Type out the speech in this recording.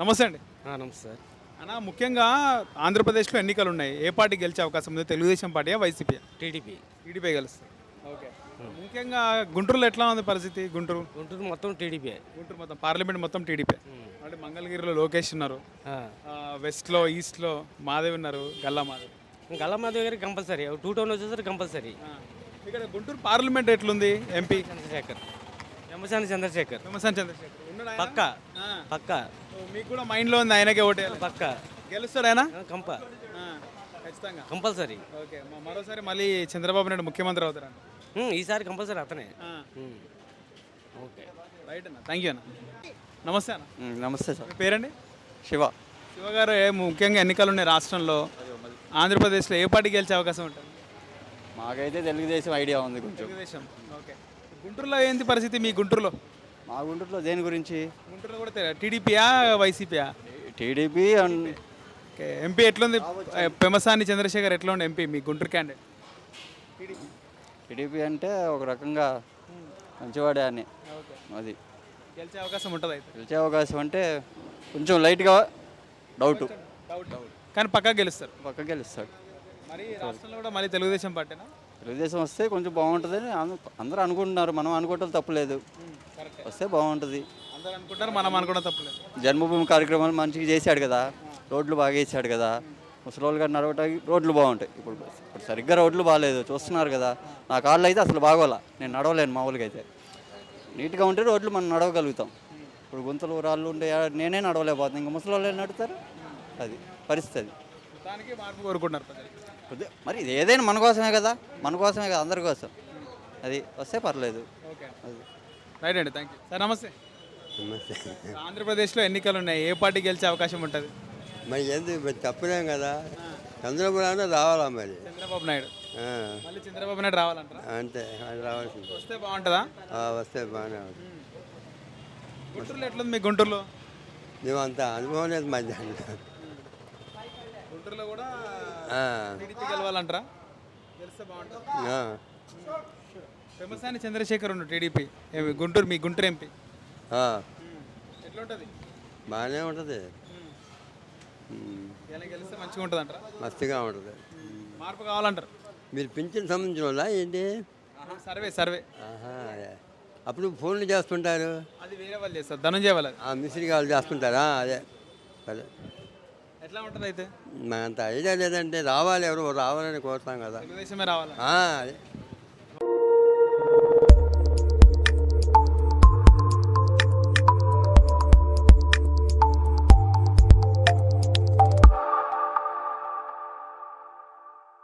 నమస్తే అండి. నమస్తే అన్న ముఖ్యంగా ఆంధ్రప్రదేశ్లో ఎన్నికలు ఉన్నాయి ఏ పార్టీ గెలిచే అవకాశం ఉంది? తెలుగుదేశం పార్టీయా వైసీపీ టీడీపీ. టీడీపీ గెలుస్తుంది. ఓకే. ముఖ్యంగా గుంటూరులో ఎట్లా ఉంది పరిస్థితి గుంటూరు? గుంటూరు మొత్తం టీడీపీ గుంటూరు మొత్తం పార్లమెంట్ మొత్తం టీడీపీ అంటే మంగళగిరిలో లోకేష్ ఉన్నారు. వెస్ట్లో ఈస్ట్లో మాదేవి ఉన్నారు గల్లా మాదేవి గల్లమాధవ్ గారికి కంపల్సరీ. టూ టౌన్ వచ్చేసరికి కంపల్సరీ. ఇక్కడ గుంటూరు పార్లమెంట్ ఎట్లుంది ఎంపీ? చంద్రశేఖర్. ఎమ్మసాని చంద్రశేఖర్. విమర్శన్ చంద్రశేఖర్? పక్క. పక్క. మీకు కూడా మైండ్లో ఉంది ఆయనకే ఓటేయాలి. పక్క. గెలుస్తాడు ఆయన కంప. ఖచ్చితంగా. కంపల్సరీ. ఓకే మ- మరోసారి మళ్ళీ చంద్రబాబు నాయుడు ముఖ్యమంత్రి అవుతారంట ఉమ్, ఈసారి కంపల్సరీ అతనే. ఉమ్. ఓకే. రైట్ అన్న. థ్యాంక్ యూ అన్న. నమస్తే అన్న. నమస్తే సార్. మీ పేరండి? శివ. శివగారు ఏ ముఖ్యంగా ఎన్నికలు ఉన్నాయి రాష్ట్రంలో ఆంధ్రప్రదేశ్లో ఏ పార్టీ గెలిచే అవకాశం ఉంటుంది? మాకైతే తెలుగుదేశం ఐడియా ఉంది కొంచెం. తెలుగుదేశం. ఓకే. గుంటూరులో ఏంటి పరిస్థితి మీ గుంటూరులో? మా గుంటూరులో దేని గురించి? గుంటూరులో కూడా? టీడీపీయా వైసీపీయా? టీడీపీ అండ్ ఎంపీ ఎట్లుంది? పెమసాని చంద్రశేఖర్ ఎట్లా ఉండే ఎంపీ మీ గుంటూరు క్యాండిడేట్? టీడీపీ అంటే ఒక రకంగా మంచివాడే అని. అది. గెలిచే అవకాశం ఉంటుంది అయితే? గెలిచే అవకాశం అంటే కొంచెం లైట్గా డౌట్. డౌట్. కానీ పక్కా గెలుస్తారు. పక్క గెలుస్తాడు. మరి రాష్ట్రంలో కూడా మళ్ళీ తెలుగుదేశం పార్టీనా? తెలుగుదేశం వస్తే కొంచెం బాగుంటుందని అందరూ అనుకుంటున్నారు. మనం అనుకోవటం తప్పలేదు. వస్తే బాగుంటుంది. అందరూ అనుకుంటారు మనం తప్పలేదు. జన్మభూమి కార్యక్రమాలు మంచిగా చేశాడు కదా రోడ్లు బాగా వేసాడు కదా ముసలోళ్ళు గారు నడవటానికి రోడ్లు బాగుంటాయి. ఇప్పుడు ఇప్పుడు సరిగ్గా రోడ్లు బాగాలేదు చూస్తున్నారు కదా నా కాళ్ళు అయితే అసలు బాగోలా నేను నడవలేను మామూలుగా అయితే. నీట్గా ఉంటే రోడ్లు మనం నడవగలుగుతాం. ఇప్పుడు గుంతలు రాళ్ళు ఉండే నేనే నడవలేకపోతున్నాను ఇంకా ముసలోళ్ళు నడుతారు? అది పరిస్థితి దానికి మార్పు కోరుకుంటున్నారు ప్రజలు. కొద్ది- మరి ఇది ఏదైనా మన కోసమే కదా మన కోసమే కదా అందరి కోసం. అది వస్తే పర్లేదు. అది రైట్ అండి థ్యాంక్ యూ సార్ నమస్తే. ఆంధ్రప్రదేశ్లో ఎన్నికలు ఉన్నాయి ఏ పార్టీ గెలిచే అవకాశం ఉంటుంది? మరి ఎందుకు మరి చెప్పలేం కదా? చంద్రబాబు నాయుడు రావాలా మరి? చంద్రబాబు నాయుడు. మళ్ళీ చంద్రబాబు నాయుడు రావాలంటారా? అంతే అది రావాల్సింది. వస్తే బాగుంటుందా? వస్తే బాగానే ఉంటుంది. గుంటూరులో ఎట్లుంది మీ గుంటూరులో? నువ్వు అంత అనుభవం లేదు దాంట్లో గుంటూరులో కూడా గెలవాలంటారా? గెలిస్తే బాగుంటుంది? పెమసాని చంద్రశేఖర్ ఉండు టీడీపీ గుంటూరు మీ గుంటూరు ఎంపీ. ఎట్లుంటుంది? బాగానే ఉంటుంది. ఇలా గెలిస్తే మంచిగా ఉంటుంది అంటారా మస్తుగా ఉంటుంది. మార్పు కావాలంటారు. మీరు పింఛన్ సంబంధించిన వాళ్ళా ఏంటి? Survey survey. అప్పుడు ఫోన్లు చేస్తుంటారు. అది వేరే వాళ్ళు చేస్తారు ధనంజయ వాళ్ళు ఆ మిస్త్రీ వాళ్ళు చేస్తుంటారా? అదే. అదే. ఎట్లా ఉంటుంది అయితే మాకంత ఐడియా లేదంటే రావాలి ఎవరు రావాలని కోరుతాం కదా. రావాలి? అదే.